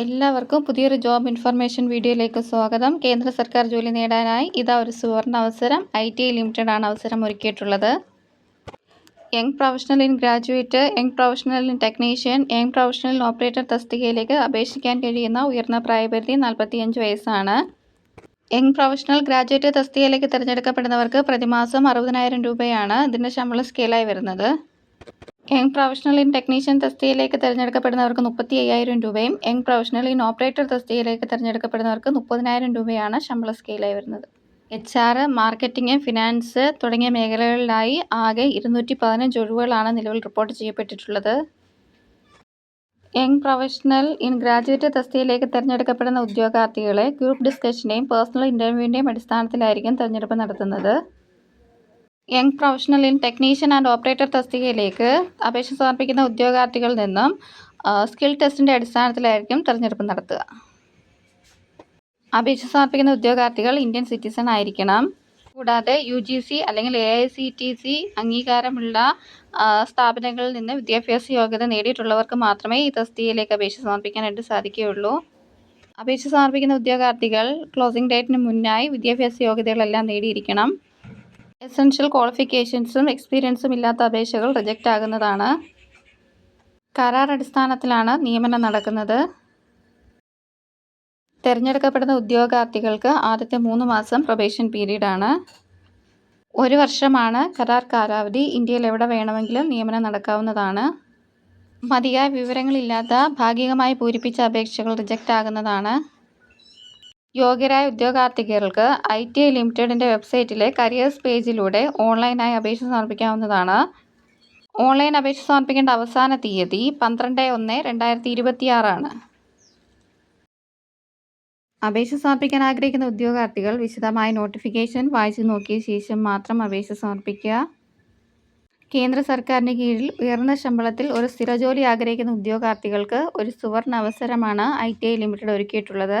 എല്ലാവർക്കും പുതിയൊരു job information വീഡിയോയിലേക്ക് സ്വാഗതം. കേന്ദ്ര സർക്കാർ ജോലി നേടാനായി ഇതാ ഒരു സുവർണ അവസരം. ഐ ടി ലിമിറ്റഡ് ആണ് അവസരം ഒരുക്കിയിട്ടുള്ളത്. Young professional in graduate young professional in technician young professional operator തസ്തികയിലേക്ക് അപേക്ഷിക്കാൻ കഴിയുന്ന ഉയർന്ന പ്രായപരിധി നാൽപ്പത്തിയഞ്ച് വയസ്സാണ്. യങ് പ്രൊഫഷണൽ ഗ്രാജുവേറ്റ് തസ്തികയിലേക്ക് തിരഞ്ഞെടുക്കപ്പെടുന്നവർക്ക് പ്രതിമാസം അറുപതിനായിരം രൂപയാണ് ഇതിന്റെ ശമ്പള സ്കെയിലായി വരുന്നത്. യങ് പ്രൊഫഷണൽ ഇൻ ടെക്നീഷ്യൻ തസ്തികയിലേക്ക് തിരഞ്ഞെടുക്കപ്പെടുന്നവർക്ക് മുപ്പത്തി അയ്യായിരം രൂപയും യങ് പ്രൊഫഷണൽ ഇൻ ഓപ്പറേറ്റർ തസ്തികയിലേക്ക് തിരഞ്ഞെടുക്കപ്പെടുന്നവർക്ക് മുപ്പതിനായിരം രൂപയാണ് ശമ്പള സ്കെയിലായി വരുന്നത്. എച്ച് ആർ മാർക്കറ്റിംഗ് ഫിനാൻസ് തുടങ്ങിയ മേഖലകളിലായി ആകെ ഇരുന്നൂറ്റി പതിനഞ്ച് ഒഴിവുകളാണ് നിലവിൽ റിപ്പോർട്ട് ചെയ്യപ്പെട്ടിട്ടുള്ളത്. യങ് പ്രൊഫഷണൽ ഇൻ ഗ്രാജുവേറ്റ് തസ്തികയിലേക്ക് തിരഞ്ഞെടുക്കപ്പെടുന്ന ഉദ്യോഗാർത്ഥികളെ ഗ്രൂപ്പ് ഡിസ്കഷന്റെയും പേഴ്സണൽ ഇന്റർവ്യൂവിന്റെയും അടിസ്ഥാനത്തിലായിരിക്കും തിരഞ്ഞെടുപ്പ് നടത്തുന്നത്. Young professional in technician and operator തസ്തികയിലേക്ക് അപേക്ഷ സമർപ്പിക്കുന്ന ഉദ്യോഗാർത്ഥികളിൽ നിന്നും സ്കിൽ ടെസ്റ്റിന്റെ അടിസ്ഥാനത്തിലായിരിക്കും തിരഞ്ഞെടുപ്പ് നടത്തുക. അപേക്ഷ സമർപ്പിക്കുന്ന ഉദ്യോഗാർത്ഥികൾ ഇന്ത്യൻ സിറ്റിസൺ ആയിരിക്കണം. കൂടാതെ യു ജി സി അല്ലെങ്കിൽ A I C T C അംഗീകാരമുള്ള സ്ഥാപനങ്ങളിൽ നിന്ന് വിദ്യാഭ്യാസ യോഗ്യത നേടിയിട്ടുള്ളവർക്ക് മാത്രമേ ഈ തസ്തികയിലേക്ക് അപേക്ഷ സമർപ്പിക്കാനായിട്ട് സാധിക്കുകയുള്ളൂ. അപേക്ഷ സമർപ്പിക്കുന്ന ഉദ്യോഗാർത്ഥികൾ ക്ലോസിംഗ് ഡേറ്റിന് മുന്നായി വിദ്യാഭ്യാസ യോഗ്യതകളെല്ലാം നേടിയിരിക്കണം. എസൻഷ്യൽ ക്വാളിഫിക്കേഷൻസും എക്സ്പീരിയൻസും ഇല്ലാത്ത അപേക്ഷകൾ റിജക്റ്റ് ആകുന്നതാണ്. കരാർ അടിസ്ഥാനത്തിലാണ് നിയമനം നടക്കുന്നത്. തിരഞ്ഞെടുക്കപ്പെടുന്ന ഉദ്യോഗാർത്ഥികൾക്ക് ആദ്യത്തെ മൂന്ന് മാസം പ്രൊബേഷൻ പീരീഡാണ് ഒരു വർഷമാണ് കരാർ കാലാവധി. ഇന്ത്യയിൽ എവിടെ വേണമെങ്കിലും നിയമനം നടക്കാവുന്നതാണ്. മതിയായ വിവരങ്ങളില്ലാത്ത ഭാഗികമായി പൂരിപ്പിച്ച അപേക്ഷകൾ റിജക്റ്റ് ആകുന്നതാണ്. യോഗ്യരായ ഉദ്യോഗാർത്ഥികൾക്ക് ഐ ടി ഐ ലിമിറ്റഡിന്റെ വെബ്സൈറ്റിലെ കരിയേഴ്സ് പേജിലൂടെ ഓൺലൈനായി അപേക്ഷ സമർപ്പിക്കാവുന്നതാണ്. ഓൺലൈൻ അപേക്ഷ സമർപ്പിക്കേണ്ട അവസാന തീയതി പന്ത്രണ്ട് ഒന്ന് രണ്ടായിരത്തി ഇരുപത്തിയാറാണ്. അപേക്ഷ സമർപ്പിക്കാൻ ആഗ്രഹിക്കുന്ന ഉദ്യോഗാർത്ഥികൾ വിശദമായ നോട്ടിഫിക്കേഷൻ വായിച്ചു നോക്കിയ ശേഷം മാത്രം അപേക്ഷ സമർപ്പിക്കുക. കേന്ദ്ര സർക്കാരിന് കീഴിൽ ഉയർന്ന ശമ്പളത്തിൽ ഒരു സ്ഥിരജോലി ആഗ്രഹിക്കുന്ന ഉദ്യോഗാർത്ഥികൾക്ക് ഒരു സുവർണ അവസരമാണ് ഐ ടി ഐ ലിമിറ്റഡ് ഒരുക്കിയിട്ടുള്ളത്.